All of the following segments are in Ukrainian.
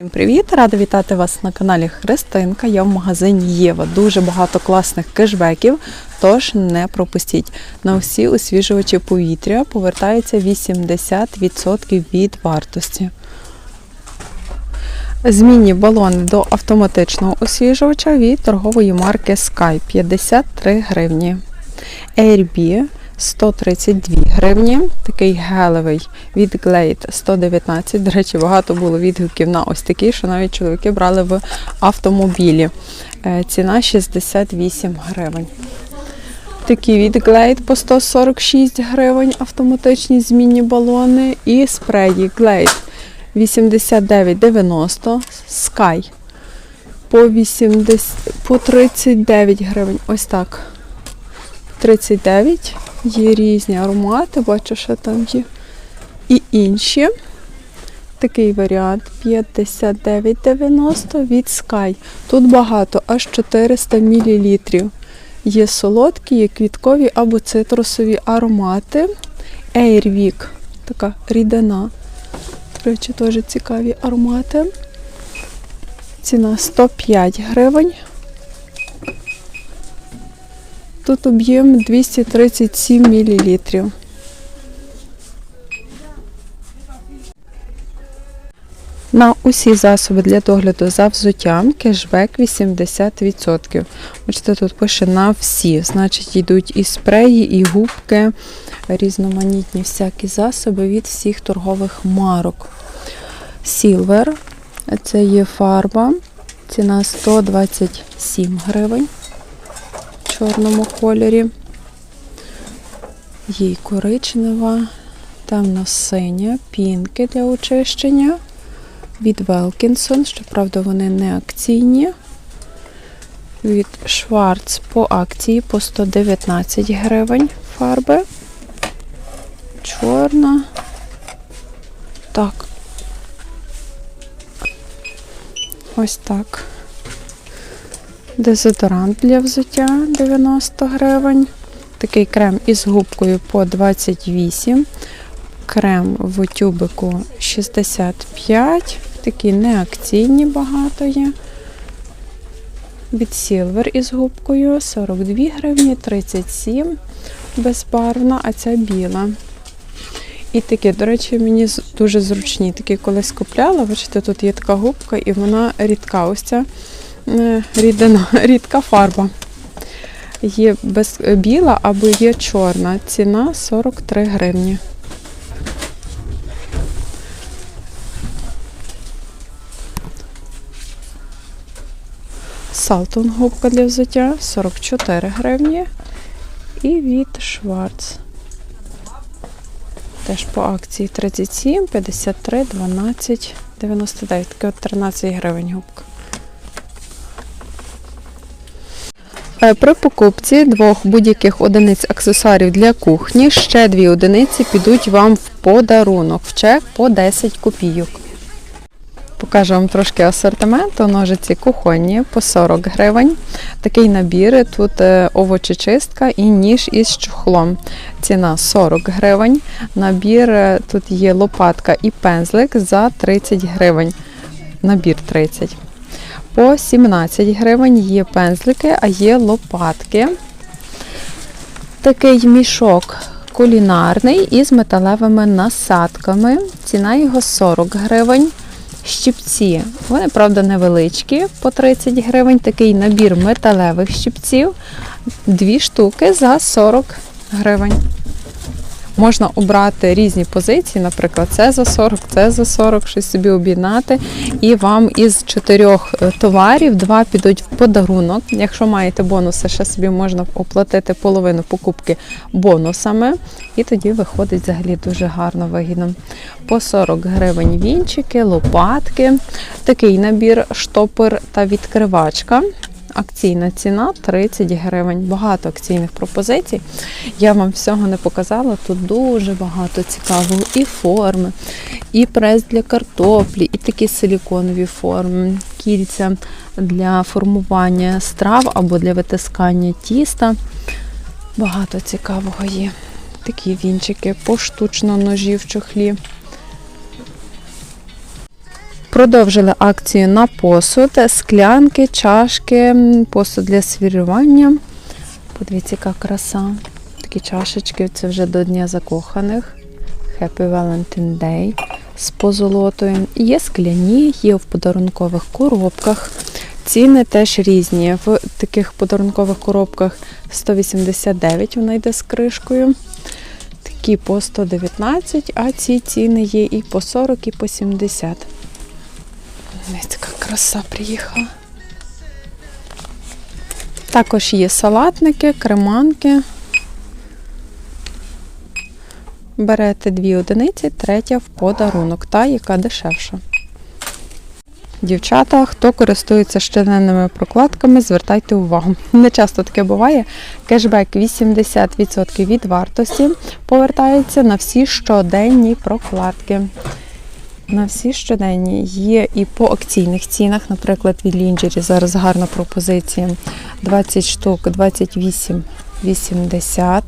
Всім привіт! Рада вітати вас на каналі Христинка. Я в магазині Єва. Дуже багато класних кешбеків, тож не пропустіть. На усі освіжувачі повітря повертається 80% від вартості. Змінні балони до автоматичного освіжувача від торгової марки Sky 53 гривні. AirB 132 гривні. Такий гелевий від Glade 119. До речі, багато було відгуків на ось такий, що навіть чоловіки брали в автомобілі. Е, Ціна 68 гривень. Такі від Glade по 146 гривень автоматичні змінні балони. І спреї Glade 89,90 Sky по 80, по 39 гривень. Ось так. 39. Є різні аромати, бачу, що там є. І інші. Такий варіант 59,90 від Sky. Тут багато, аж 400 мл. Є солодкі, є квіткові або цитрусові аромати. Airwick, така рідина. До речі, теж цікаві аромати. Ціна 105 гривень. Тут об'єм 237 мл. На усі засоби для догляду за взуттям кешбек 80%. Бачите, тут пише на всі. Значить, йдуть і спреї, і губки, різноманітні всякі засоби від всіх торгових марок. Silver, це є фарба. Ціна 127 гривень чорному кольорі. Є й коричнева, темно-синя, пінки для очищення від Велкінсон, щоправда, вони не акційні. Від Шварц по акції по 119 гривень фарби. Чорна. Так. Ось так. Дезодорант для взуття 90 гривень. Такий крем із губкою по 28. Крем в тюбику 65. Такі неакційні багато є. Від Silver із губкою 42 гривні, 37 безбарвна, а ця біла. І такі, до речі, мені дуже зручні. Такі колись купляла. Бачите, тут є така губка, і вона рідка. Ось ця рідина, рідка фарба. Є без, е, біла або є чорна. Ціна 43 гривні. Салтон губка для взуття 44 гривні. І від Шварц. Теж по акції 37, 53, 12, 99. Таке от 13 гривень губка. При покупці двох будь-яких одиниць аксесуарів для кухні ще дві одиниці підуть вам в подарунок в чек по 10 копійок. Покажу вам трошки асортименту. Ножиці кухонні по 40 гривень. Такий набір. Тут е, овочечистка і ніж із чохлом. Ціна 40 гривень. Набір е, тут є лопатка і пензлик за 30 гривень. Набір 30. По 17 гривень є пензлики, а є лопатки. Такий мішок кулінарний із металевими насадками. Ціна його 40 гривень. Щипці, вони, правда, невеличкі, по 30 гривень. Такий набір металевих щипців. Дві штуки за 40 гривень. Можна обрати різні позиції, наприклад, це за 40, це за 40, щось собі об'єднати. І вам із чотирьох е, товарів два підуть в подарунок. Якщо маєте бонуси, ще собі можна оплатити половину покупки бонусами. І тоді виходить взагалі дуже гарно вигідно. По 40 гривень вінчики, лопатки. Такий набір штопор та відкривачка. Акційна ціна 30 гривень. Багато акційних пропозицій. Я вам всього не показала. Тут дуже багато цікавого. І форми, і прес для картоплі, і такі силіконові форми, кільця для формування страв або для витискання тіста. Багато цікавого є. Такі вінчики, поштучно ножі в чохлі. Продовжили акцію на посуд, склянки, чашки, посуд для свірювання. Подивіться, яка краса. Такі чашечки, це вже до Дня закоханих. Happy Valentine Day з позолотою. Є скляні, є в подарункових коробках. Ціни теж різні. В таких подарункових коробках 189 вона йде з кришкою. Такі по 119, а ці ціни є і по 40, і по 70. Ось така краса приїхала. Також є салатники, креманки. Берете дві одиниці, третя в подарунок, та яка дешевша. Дівчата, хто користується щоденними прокладками, звертайте увагу. Не часто таке буває. Кешбек 80% від вартості повертається на всі щоденні прокладки. На всі щоденні є і по акційних цінах, наприклад, від Лінджері зараз гарна пропозиція 20 штук 28,80,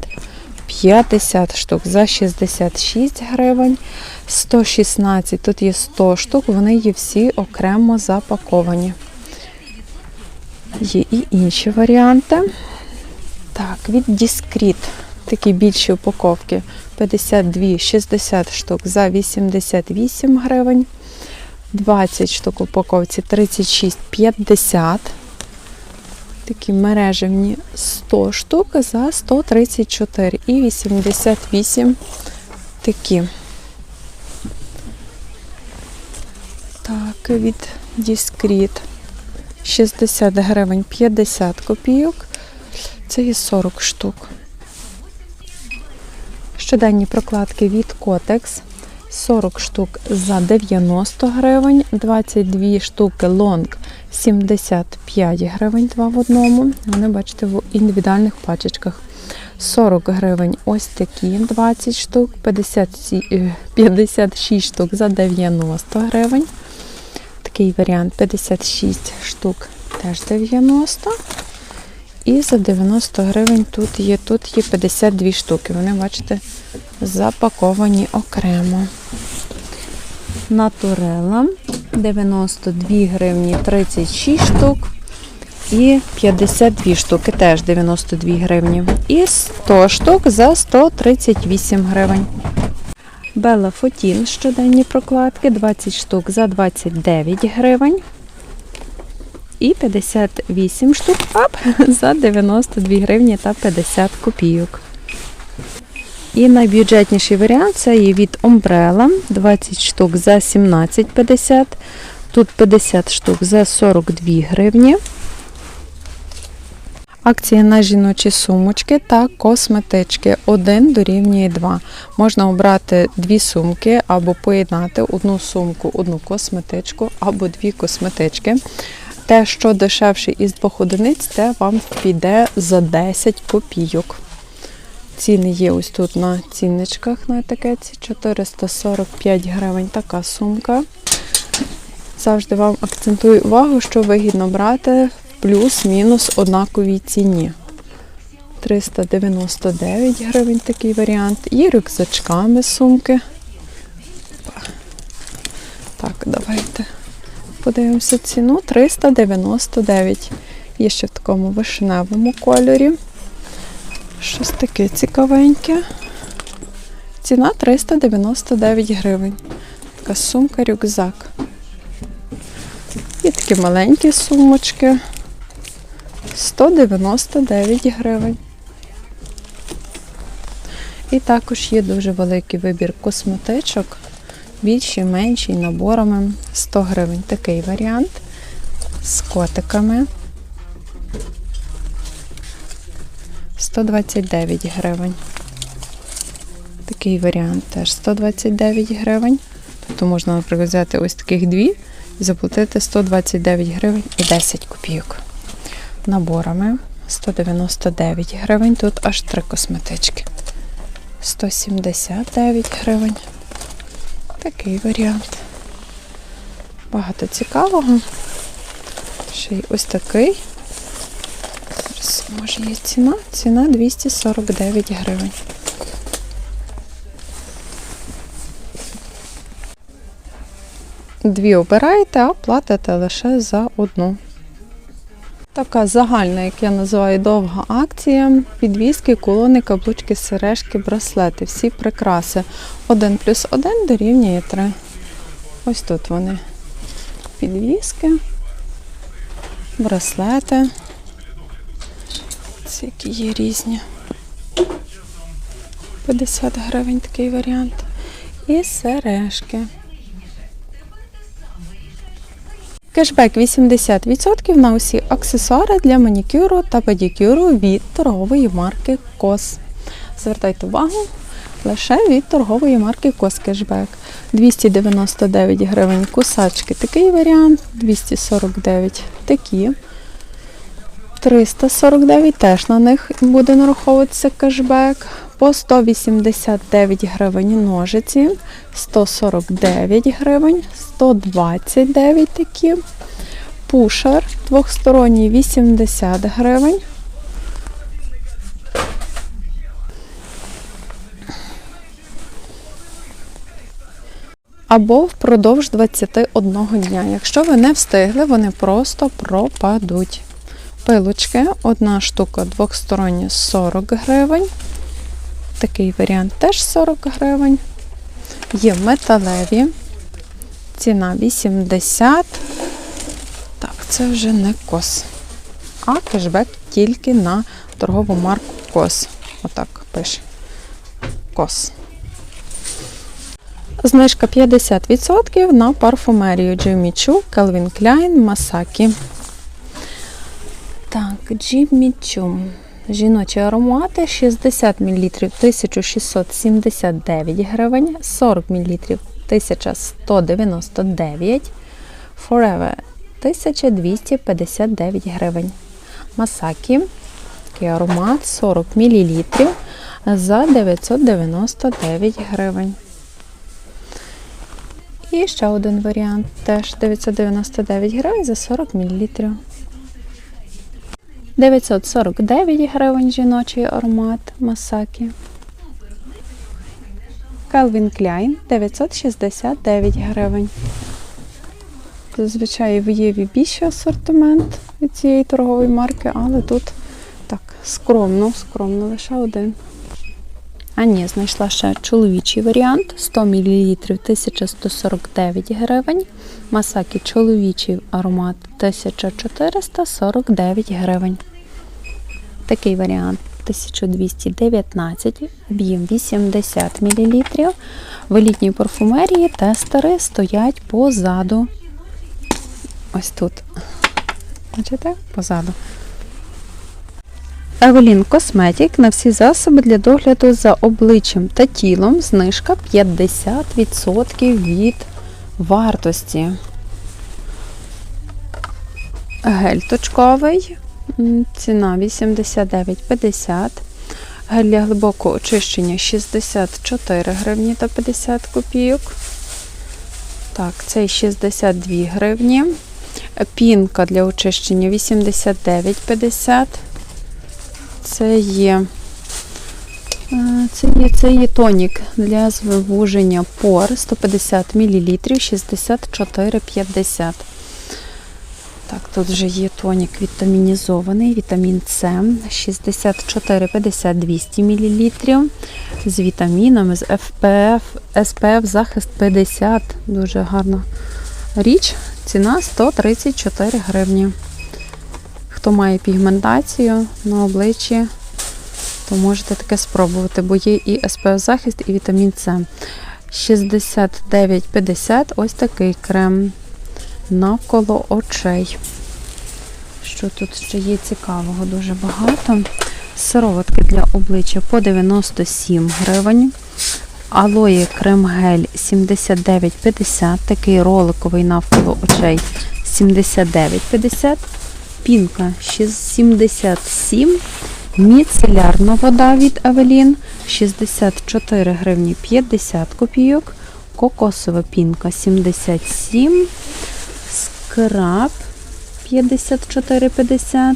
50 штук за 66 гривень, 116, тут є 100 штук, вони є всі окремо запаковані. Є і інші варіанти. Так, від Discreet, такі більші упаковки. 52, 60 штук за 88 гривень. 20 штук упаковці 36, 50. Такі мережевні 100 штук за 134 і 88 такі. Так, від Discreet 60 гривень 50 копійок. Це є 40 штук. Щоденні прокладки від Kotex 40 штук за 90 гривень, 22 штуки лонг 75 гривень, два в одному. Вони бачите в індивідуальних пачечках. 40 гривень ось такі 20 штук, 50, е, 56 штук за 90 гривень. Такий варіант 56 штук теж 90. І за 90 гривень тут є, тут є 52 штуки. Вони, бачите, запаковані окремо. Натурела 92 гривні 36 штук. І 52 штуки теж 92 гривні. І 100 штук за 138 гривень. Бела Фотін щоденні прокладки 20 штук за 29 гривень. І 58 штук ап за 92 гривні та 50 копійок. І найбюджетніший варіант це є від Umbrella 20 штук за 17,50. Тут 50 штук за 42 гривні. Акція на жіночі сумочки та косметички. Один дорівнює 2. Можна обрати дві сумки або поєднати одну сумку, одну косметичку або дві косметички. Те, що дешевше із двох одиниць, те вам піде за 10 копійок. Ціни є ось тут на цінничках на етикетці 445 гривень така сумка. Завжди вам акцентую увагу, що вигідно брати плюс-мінус однаковій ціні. 399 гривень такий варіант. І рюкзачками сумки. Так, давайте подивимося ціну. 399. Є ще в такому вишневому кольорі. Щось таке цікавеньке. Ціна 399 гривень. Така сумка-рюкзак. Є такі маленькі сумочки. 199 гривень. І також є дуже великий вибір косметичок. Більші, менші, наборами. 100 гривень такий варіант. З котиками. 129 гривень. Такий варіант теж 129 гривень. Тобто можна, наприклад, взяти ось таких дві і заплатити 129 гривень і 10 копійок. Наборами 199 гривень. Тут аж три косметички. 179 гривень. Такий варіант. Багато цікавого. Ще й ось такий. Зараз, може є ціна? Ціна 249 гривень. Дві обираєте, а платите лише за одну. Така загальна, як я називаю, довга акція. Підвіски, кулони, каблучки, сережки, браслети. Всі прикраси. 1 плюс 1 дорівнює 3. Ось тут вони. Підвіски, браслети. Ці які є різні. 50 гривень такий варіант. І сережки. Кешбек 80% на усі аксесуари для манікюру та педикюру від торгової марки COS. Звертайте увагу, лише від торгової марки COS кешбек. 299 гривень кусачки, такий варіант, 249 такі. 349 теж на них буде нараховуватися кешбек. По 189 гривень ножиці, 149 гривень, 129 такі. Пушер двохсторонній 80 гривень. Або впродовж 21 дня. Якщо ви не встигли, вони просто пропадуть. Пилочки, одна штука двохстороння 40 гривень. Такий варіант теж 40 гривень. Є металеві. Ціна 80. Так, це вже не кос. А кешбек тільки на торгову марку кос. Отак пише. Кос. Знижка 50% на парфумерію Jimmy Choo, Calvin Klein, Masaki. Так, Jimmy Choo. Жіночі аромати 60 мл 1679 гривень, 40 мл 1199, Forever 1259 гривень. Масакі, такий аромат 40 мл за 999 гривень. І ще один варіант, теж 999 гривень за 40 мл. 949 гривень жіночий аромат Масакі. Calvin Klein 969 гривень. Зазвичай в Єві більший асортимент від цієї торгової марки, але тут так скромно, скромно лише один. А ні, знайшла ще чоловічий варіант 100 мл 1149 гривень. Масакі чоловічий аромат 1449 гривень. Такий варіант 1219, об'єм 80 мл. В елітній парфумерії тестери стоять позаду. Ось тут. Бачите? Позаду. Evelyn Cosmetic на всі засоби для догляду за обличчям та тілом. Знижка 50% від вартості. Гель точковий. Ціна 89,50. Гель для глибокого очищення 64 гривні та 50 копійок. Так, цей 62 гривні. Пінка для очищення 89,50. Це є, е, це є, це є тонік для звивуження пор 150 мл 64,50. Так, тут вже є тонік вітамінізований, вітамін С 64,50 200 мл з вітамінами, з FPF, SPF захист 50. Дуже гарна річ. Ціна 134 гривні. Хто має пігментацію на обличчі, то можете таке спробувати, бо є і SPF захист, і вітамін С. 69,50 ось такий крем навколо очей. Що тут ще є цікавого, дуже багато. Сироватки для обличчя по 97 гривень. Алої крем-гель 79,50. Такий роликовий навколо очей 79,50. Пінка 77. Міцелярна вода від Авелін 64 гривні 50 копійок. Кокосова пінка 77. Скраб 54,50.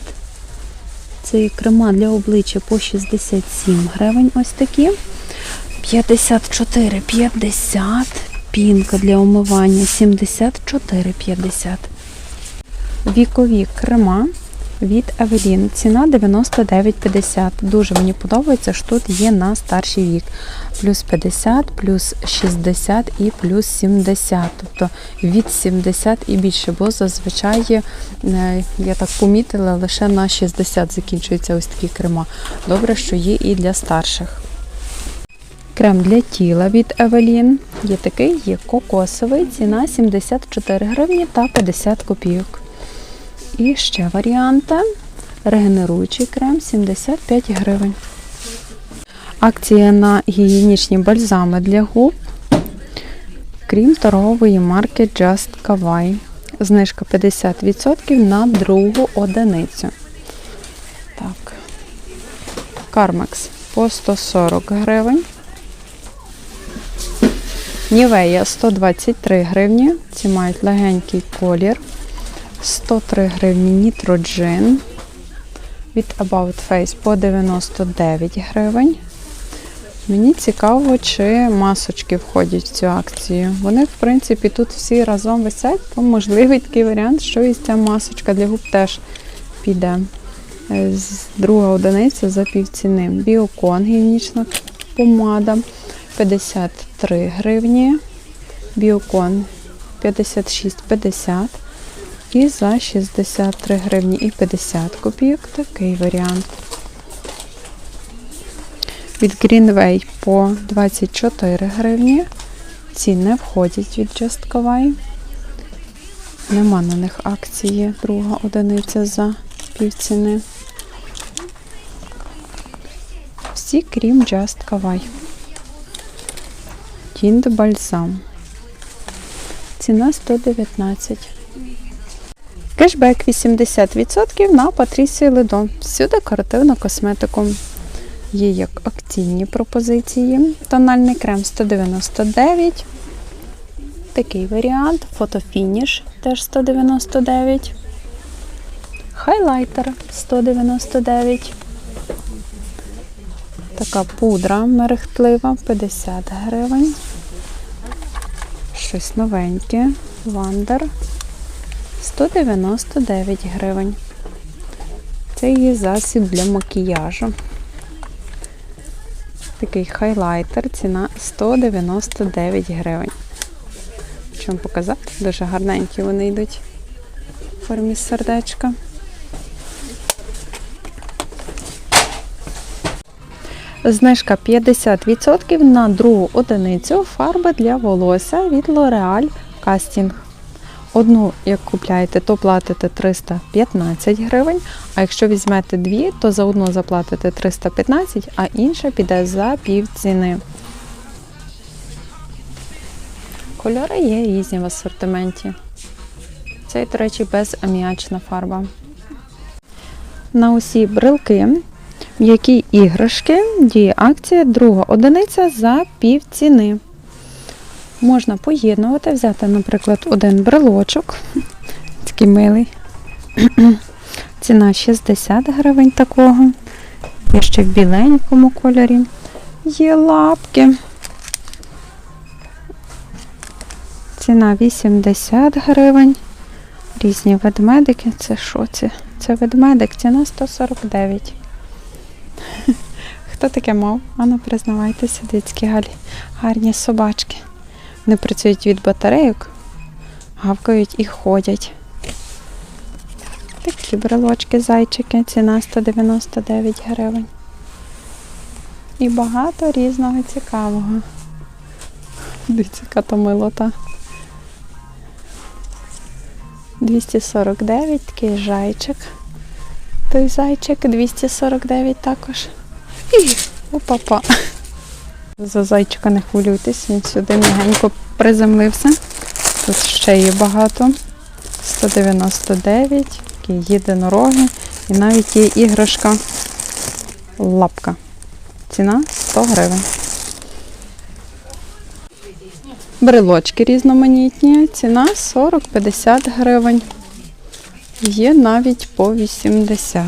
Це є крема для обличчя по 67 гривень. Ось такі. 54,50. пінка для умивання 74,50. Вікові крема від Evelyn. Ціна 99,50. Дуже мені подобається, що тут є на старший вік. Плюс 50, плюс 60 і плюс 70. Тобто від 70 і більше, бо зазвичай, е, я так помітила, лише на 60 закінчуються ось такі крема. Добре, що є і для старших. Крем для тіла від Evelyn. Є такий, є кокосовий, ціна 74 гривні та 50 копійок. І ще варіанти. Регенеруючий крем 75 гривень. Акція на гігієнічні бальзами для губ. Крім торгової марки Just Kawaii. Знижка 50% на другу одиницю. Так. Кармекс по 140 гривень. Нівея 123 гривні. Ці мають легенький колір. 103 гривні нітроджин. Від About Face по 99 гривень. Мені цікаво, чи масочки входять в цю акцію. Вони, в принципі, тут всі разом висять, то можливий такий варіант, що і ця масочка для губ теж піде. Е, з- Друга одиниця за півціни. Біокон гігієнічна помада 53 гривні. Біокон 56,50 і за 63 гривні і 50 копійок такий варіант. Від Greenway по 24 гривні. Ці не входять від Just Kawaii. Нема на них акції. Друга одиниця за півціни. Всі крім Just Kawaii. Тінт бальзам. Ціна 119. Кешбек 80% на Патрісію Ледо. Всю декоративну косметику. Є як акційні пропозиції. Тональний крем 199. Такий варіант. Фотофініш теж 199. Хайлайтер 199. Така пудра мерехтлива 50 гривень. Щось новеньке. Вандер 199 гривень. Це є засіб для макіяжу. Такий хайлайтер, ціна 199 гривень. Чому показати? Дуже гарненькі вони йдуть в формі сердечка. Знижка 50% на другу одиницю фарби для волосся від L'Oreal Casting. Одну, як купляєте, то платите 315 гривень, а якщо візьмете дві, то за одну заплатите 315, а інша піде за півціни. Кольори є різні в асортименті. Це, до речі, безаміачна фарба. На усі брелки, м'які іграшки, діє акція друга одиниця за півціни. Можна поєднувати, взяти, наприклад, один брелочок. Такий милий. Ціна 60 гривень такого. Є ще в біленькому кольорі. Є лапки. Ціна 80 гривень. Різні ведмедики. Це що це? Це ведмедик, ціна 149. Хто таке мав? Ану, признавайтеся, дитські галі. Гарні собачки. Вони працюють від батарейок, гавкають і ходять. Такі брелочки, зайчики, ціна 199 гривень. І багато різного цікавого. Дивіться, яка то милота. 249, такий зайчик. Той зайчик 249 також. І опа-па. За зайчика не хвилюйтесь, він сюди м'ягенько приземлився. Тут ще є багато. 199, такі єдинороги. І навіть є іграшка лапка. Ціна 100 гривень. Брелочки різноманітні. Ціна 40-50 гривень. Є навіть по 80.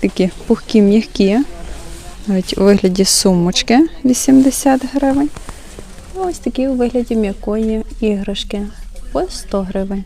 Такі пухкі м'які. Навіть у вигляді сумочки 80 гривень. Ось такі у вигляді м'якої іграшки по 100 гривень.